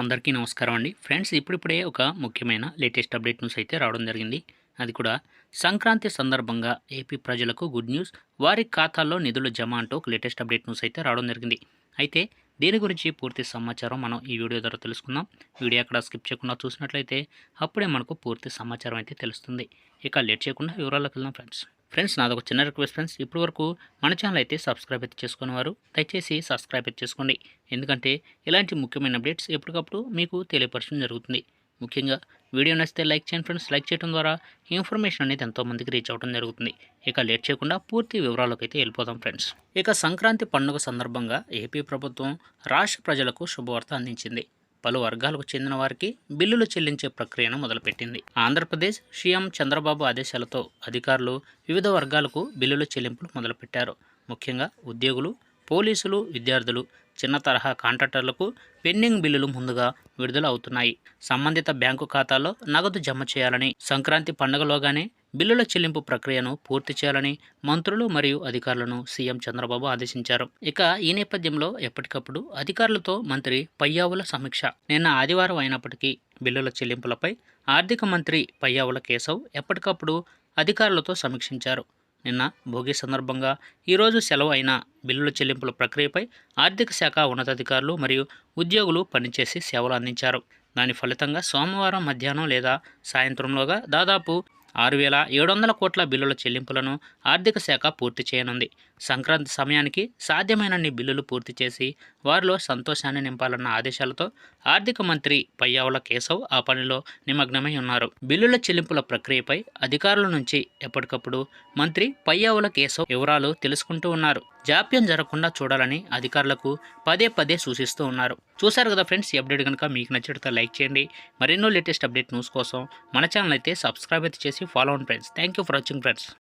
అందరికీ నమస్కారం అండి. ఫ్రెండ్స్ ఇప్పుడిప్పుడే ఒక ముఖ్యమైన లేటెస్ట్ అప్డేట్ న్యూస్ అయితే రావడం జరిగింది. అది కూడా సంక్రాంతి సందర్భంగా ఏపీ ప్రజలకు గుడ్ న్యూస్. వారి ఖాతాల్లో నిధులు జమ అంటూ ఒక లేటెస్ట్ అప్డేట్ న్యూస్ అయితే రావడం జరిగింది. అయితే దీని గురించి పూర్తి సమాచారం మనం ఈ వీడియో ద్వారా తెలుసుకుందాం. వీడియో అక్కడ స్కిప్ చేయకుండా చూసినట్లయితే అప్పుడే మనకు పూర్తి సమాచారం అయితే తెలుస్తుంది. ఇక లేట్ చేయకుండా వివరాలకు వెళ్దాం ఫ్రెండ్స్. ఫ్రెండ్స్ నాదొక చిన్న రిక్వెస్ట్ ఫ్రెండ్స్. ఇప్పటి వరకు మన ఛానల్ అయితే సబ్స్క్రైబ్ అయితే చేసుకునేవారు దయచేసి సబ్స్క్రైబ్ అయితే చేసుకోండి. ఎందుకంటే ఇలాంటి ముఖ్యమైన అప్డేట్స్ ఎప్పటికప్పుడు మీకు తెలియపరచడం జరుగుతుంది. ముఖ్యంగా వీడియో నచ్చితే లైక్ చేయండి ఫ్రెండ్స్. లైక్ చేయడం ద్వారా ఇన్ఫర్మేషన్ అనేది ఎంతోమందికి రీచ్ అవ్వడం జరుగుతుంది. ఇక లేట్ చేయకుండా పూర్తి వివరాలకు అయితే వెళ్ళిపోదాం ఫ్రెండ్స్. ఇక సంక్రాంతి పండుగ సందర్భంగా ఏపీ ప్రభుత్వం రాష్ట్ర ప్రజలకు శుభవార్త అందించింది. పలు వర్గాలకు చెందిన వారికి బిల్లులు చెల్లించే ప్రక్రియను మొదలుపెట్టింది. ఆంధ్రప్రదేశ్ సీఎం చంద్రబాబు ఆదేశాలతో అధికారులు వివిధ వర్గాలకు బిల్లుల చెల్లింపులు మొదలుపెట్టారు. ముఖ్యంగా ఉద్యోగులు పోలీసులు విద్యార్థులు చిన్న తరహా కాంట్రాక్టర్లకు పెండింగ్ బిల్లులు ముందుగా విడుదల అవుతున్నాయి సంబంధిత బ్యాంకు ఖాతాల్లో నగదు జమ చేయాలని సంక్రాంతి పండుగలోగానే బిల్లుల చెల్లింపు ప్రక్రియను పూర్తి చేయాలని మంత్రులు మరియు అధికారులను సీఎం చంద్రబాబు ఆదేశించారు. ఇక ఈ నేపథ్యంలో ఎప్పటికప్పుడు అధికారులతో మంత్రి పయ్యావుల సమీక్ష. నిన్న ఆదివారం అయినప్పటికీ బిల్లుల చెల్లింపులపై ఆర్థిక మంత్రి పయ్యావుల కేశవ్ ఎప్పటికప్పుడు అధికారులతో సమీక్షించారు. నిన్న భోగి సందర్భంగా ఈరోజు సెలవు అయిన బిల్లుల చెల్లింపుల ప్రక్రియపై ఆర్థిక శాఖ ఉన్నతాధికారులు మరియు ఉద్యోగులు పనిచేసి సేవలు అందించారు. దాని ఫలితంగా సోమవారం మధ్యాహ్నం లేదా సాయంత్రంలోగా దాదాపు ఆరు వేల ఏడు వందల కోట్ల బిల్లుల చెల్లింపులను ఆర్థిక శాఖ పూర్తి చేయనుంది. సంక్రాంతి సమయానికి సాధ్యమైనన్ని బిల్లులు పూర్తి చేసి వారిలో సంతోషాన్ని నింపాలన్న ఆదేశాలతో ఆర్థిక మంత్రి పయ్యావుల కేశవ్ ఆ పనిలో నిమగ్నమై ఉన్నారు. బిల్లుల చెల్లింపుల ప్రక్రియపై అధికారుల నుంచి ఎప్పటికప్పుడు మంత్రి పయ్యావుల కేశవ్ వివరాలు తెలుసుకుంటూ ఉన్నారు. జాప్యం జరగకుండా చూడాలని అధికారులకు పదే పదే సూచిస్తూ ఉన్నారు. చూశారు కదా ఫ్రెండ్స్ ఈ అప్డేట్ కనుక మీకు నచ్చితే లైక్ చేయండి. మరెన్నో లేటెస్ట్ అప్డేట్ న్యూస్ కోసం మన ఛానల్ అయితే సబ్స్క్రైబ్ అయితే చేసి follow on friends. Thank you for watching friends.